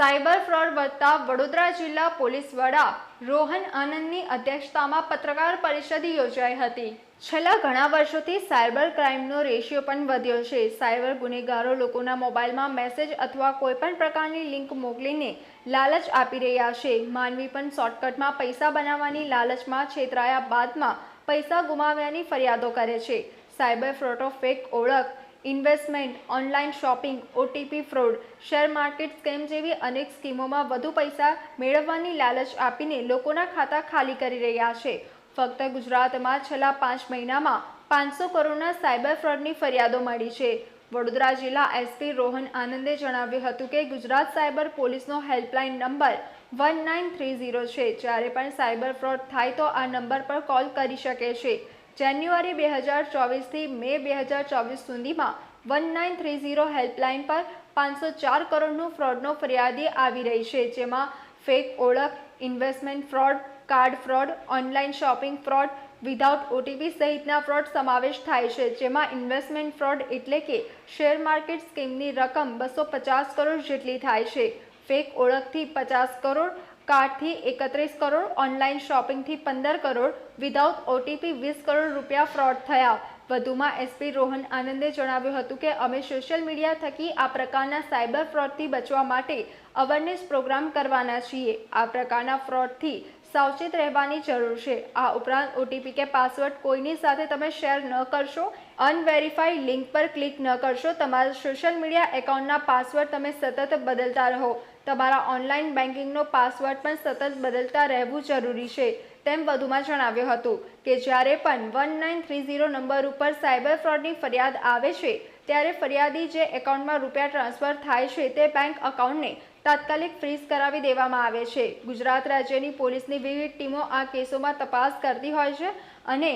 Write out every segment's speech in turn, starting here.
Cyber fraud વધતા વડોદરા જિલ્લા police વડા રોહન આનંદની અધ્યક્ષતામાં પત્રકાર પરિષદ યોજાઈ હતી. છેલ્લા ઘણા વર્ષોથી સાયબર ક્રાઇમનો રેશિયો પણ વધ્યો છે. સાયબર ગુનેગારો લોકોના મોબાઈલમાં મેસેજ અથવા કોઈપણ પ્રકારની લિંક મોકલીને લાલચ આપી રહ્યા છે. માનવી પણ શોર્ટકટમાં પૈસા બનાવવાની લાલચમાં છેતરાયા બાદમાં પૈસા ગુમાવ્યાની ફરિયાદો કરે છે. સાયબર ફ્રોડો ફેક ઓળખ investment, online shopping, OTP fraud, share market scam જેવી અનેક સ્કીમોમાં વધુ પૈસા મેળવવાની લાલચ આપીને લોકોના ખાતા ખાલી કરી રહ્યા છે. ફક્ત ગુજરાતમાં છેલ્લા પાંચ મહિનામાં પાંચસો કરોડના સાયબર ફ્રોડની ફરિયાદો મળી છે. વડોદરા જિલ્લા એસપી રોહન આનંદે જણાવ્યું હતું કે ગુજરાત સાયબર પોલીસનો helpline number one nine three zero છે. જ્યારે પણ સાયબર ફ્રોડ થાય તો આ નંબર પર કોલ કરી શકે છે. જાન્યુઆરી બે હજાર ચોવીસથી મે બે હજાર ચોવીસ સુધીમાં one nine three zero helpline પર પાંચસો ચાર કરોડનું ફ્રોડનો ફરિયાદી આવી રહી છે, જેમાં ફેક ઓળખ, investment fraud, card fraud online shopping fraud, without OTP સહિતના ફ્રોડ સમાવેશ થાય છે, જેમાં ઇન્વેસ્ટમેન્ટ ફ્રોડ એટલે કે શેર માર્કેટ સ્કીમની રકમ બસો પચાસ કરોડ જેટલી થાય છે. ફેક ઓળખથી પચાસ કરોડ કાર્ડથી એકત્રીસ કરોડ, ઓનલાઈન શોપિંગથી પંદર કરોડ, વિધાઉટ ઓટીપી વીસ કરોડ રૂપિયા ફ્રોડ થયા. વધુમાં એસપી રોહન આનંદે જણાવ્યું હતું કે, અમે સોશિયલ મીડિયા થકી આ પ્રકારના સાયબર ફ્રોડથી બચવા માટે અવેરનેસ પ્રોગ્રામ કરવાના છીએ. આ પ્રકારના ફ્રોડથી સાવચેત રહેવાની જરૂર છે. આ ઉપરાંત ઓટીપી કે પાસવર્ડ કોઈની સાથે તમે શેર ન કરશો અનવેરીફાઈડ લિંક પર ક્લિક ન કરશો, તમારા સોશિયલ મીડિયા એકાઉન્ટના પાસવર્ડ તમે સતત બદલતા રહો. તમારા ઓનલાઈન બેન્કિંગનો પાસવર્ડ પણ સતત બદલતા રહેવું જરૂરી છે. તેમ વધુમાં જણાવ્યું હતું કે જ્યારે પણ one nine three zero number ઉપર સાયબર ફ્રોડની ફરિયાદ આવે છે, ત્યારે ફરિયાદી જે એકાઉન્ટમાં રૂપિયા ટ્રાન્સફર થાય છે, તે બેંક એકાઉન્ટને તાત્કાલિક ફ્રીઝ કરાવી દેવામાં આવે છે. ગુજરાત રાજ્યની પોલીસની વિવિધ ટીમો આ કેસોમાં તપાસ કરતી હોય છે અને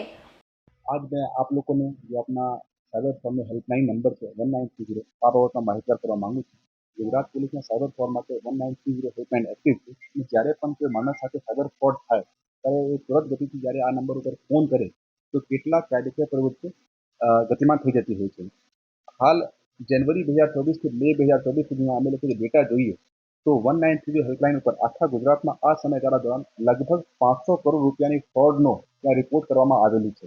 આજ મેં આપ લોકોને જે આપના સાયબર ફોર્મનો હેલ્પલાઇન નંબર છે વન નાઇન થ્રી ઝીરો આ બાબતમાં માહિતગાર કરવા માંગુ છું. ગુજરાત પોલીસના સાયબર ફોર્મ માટે one nine three zero helpline active છે. જ્યારે પણ કોઈ માણસ સાથે સાયબર ફ્રોડ થાય, ત્યારે એ તુરંત ગતિથી જ્યારે આ નંબર ઉપર ફોન કરે, તો કેટલા કાયદેસર પ્રવૃત્તિ ગતિમાન થઈ જતી હોય છે. હાલ જાન્યુઆરી બે હજાર ચોવીસથી મે બે હજાર ચોવીસ સુધીમાં અમે લોકોએ ડેટા જોઈએ તો વન નાઇન થ્રી હેલ્પલાઇન ઉપર આખા ગુજરાતમાં આ સમયગાળા દરમિયાન લગભગ પાંચસો કરોડ રૂપિયાની ફ્રોડનો ત્યાં રિપોર્ટ કરવામાં આવેલી છે.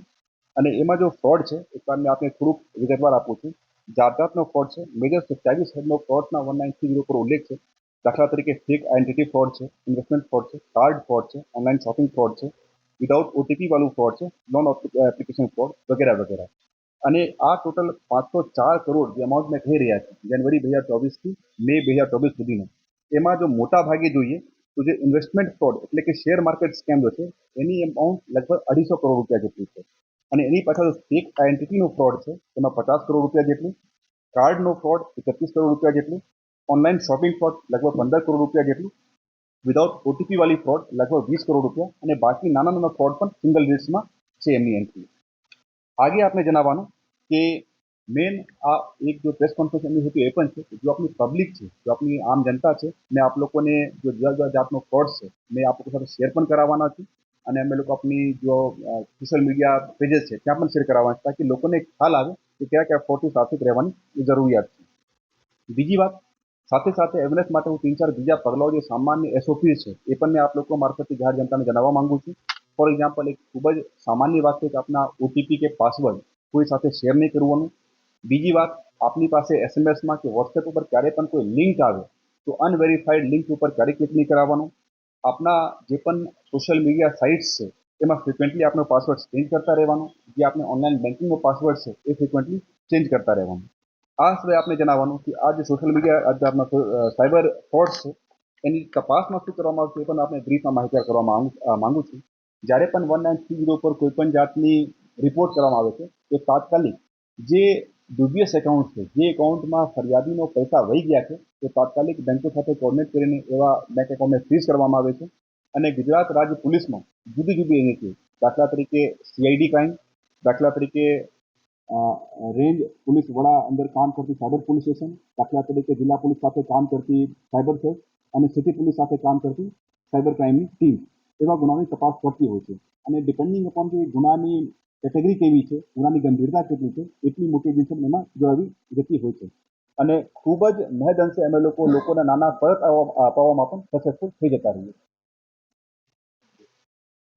અને એમાં જો ફ્રોડ છે, એ મેં આપણે થોડુંક વિગતવાર આપું છું. જાતજાતનો ફ્રોડ છે. મેજર સત્યાવીસ હેડનો ફ્રોડના વન નાઇન થ્રી ઝીરો પર ઉલ્લેખ છે. દાખલા તરીકે ફેક આઇડેન્ટિટી ફ્રોડ છે ઇન્વેસ્ટમેન્ટ ફ્રોડ છે કાર્ડ ફ્રોડ છે ઓનલાઈન શોપિંગ ફ્રોડ છે વિધાઉટ ઓટીપી વાળું ફ્રોડ છે નોન એપ્લિકેશન ફ્રોડ વગેરે વગેરે. અને આ ટોટલ પાંચસો ચાર કરોડ જે અમાઉન્ટ મેં કહી રહ્યા છે જાન્યુઆરી બે હજાર ચોવીસથી મે બે હજાર ચોવીસ સુધીનો. એમાં જો મોટા ભાગે જોઈએ, તો જે ઇન્વેસ્ટમેન્ટ ફ્રોડ એટલે કે શેર માર્કેટ સ્કેમ જો છે, એની અમાઉન્ટ લગભગ અઢીસો કરોડ રૂપિયા જેટલી છે. અને એની પાછળ ફેક આઈડેન્ટિટીનો ફ્રોડ છે, એમાં પચાસ કરોડ રૂપિયા જેટલું કાર્ડનો ફ્રોડ એકત્રીસ કરોડ રૂપિયા જેટલું ઓનલાઈન શોપિંગ ફ્રોડ લગભગ પંદર કરોડ રૂપિયા જેટલું વિધાઉટ ઓટીપી વાળી ફ્રોડ લગભગ વીસ કરોડ રૂપિયા, અને બાકી નાના નાના ફ્રોડ પણ સિંગલ ડિજિટ્સમાં છે એમની એન્ટ્રી આગે આપણે જણાવવાનું કે મેન આ એક જો પ્રેસ કોન્ફરન્સ એમની હતી એ પણ છે જો આપની પબ્લિક છે, જો આપની આમ જનતા છે, મેં આપ લોકોને જો જુદા જુદા જાતનો ફ્રોડ છે, મેં આપ લોકો સાથે શેર પણ કરાવવાના છે અને અમે લોકો આપની જો સોશિયલ મીડિયા પેજેસ છે ત્યાં પણ શેર કરાવવાના છે તાકી લોકોને ખ્યાલ આવે કે કયા કયા ફ્રોડથી સાવચેત રહેવાની જરૂરિયાત છે. બીજી વાત, સાથે સાથે અવેરનેસ માટે હું તીન ચાર બીજા પગલાઓ જે સામાન્ય એસઓપી છે એ પણ મેં આપ લોકો મારફતે જાહેર જનતાને જણાવવા માંગુ છું. ફોર એક્ઝામ્પલ એક ખૂબ જ સામાન્ય વાત છે કે આપના ઓટીપી કે પાસવર્ડ કોઈ સાથે શેર નહીં કરવાનું. બીજી વાત, આપની પાસે એસએમએસમાં કે વોટ્સએપ ઉપર ક્યારે પણ કોઈ લિંક આવે, તો અનવેરીફાઈડ લિંક ઉપર ક્યારે ક્લિક નહીં કરાવવાનું. આપના જે પણ સોશિયલ મીડિયા સાઇટ્સ છે, એમાં ફ્રિકવન્ટલી આપનો પાસવર્ડ ચેન્જ કરતા રહેવાનો. જે આપણે ઓનલાઈન બેન્કિંગનો પાસવર્ડ છે, એ ફ્રિકવન્ટલી ચેન્જ કરતા રહેવાનું. આ સિવાય આપણે જણાવવાનું કે આ જે સોશિયલ મીડિયા આપણા સાયબર ફ્રોડ છે, એની તપાસમાં શું કરવામાં આવશે એ પણ આપણે બ્રીફમાં માહિતગાર કરવા માંગુ છું. જ્યારે પણ વન નાઇન થ્રી ઝીરો પર કોઈ પણ જાતની રિપોર્ટ કરવામાં આવે છે, તો તાત્કાલિક જે ડુબિયસ એકાઉન્ટ છે. જે એકાઉન્ટમાં ફરિયાદીનો પૈસા વહી ગયા છે. તે તાત્કાલિક બેંકો સાથે કોર્ડિનેટ કરીને એવા બેંક એકાઉન્ટને ફ્રીઝ કરવામાં આવે છે. અને ગુજરાત રાજ્ય પોલીસમાં જુદી જુદી એજન્સીઓ દાખલા તરીકે સીઆઈડી ક્રાઇમ દાખલા તરીકે રેન્જ પોલીસ વડા અંદર કામ કરતી સાયબર પોલીસ સ્ટેશન, દાખલા તરીકે જિલ્લા પોલીસ સાથે કામ કરતી સાયબર સેલ અને સિટી પોલીસ સાથે કામ કરતી સાયબર ક્રાઇમની ટીમ. એવા ગુનાની તપાસ કરતી હોય છે. અને ડિપેન્ડિંગ અપોન કે ગુનાની કેટેગરી કેવી છે ગુનાની ગંભીરતા કેટલી છે, એટલી મોટી એજન્સી એમાં જોડાવી જતી હોય છે. અને ખૂબ જ મહેદ અંશે અમે લોકો, લોકોના નાના આવવા- અપાવવામાં પણ સક્સેસફુલ થઈ જતા રહીએ.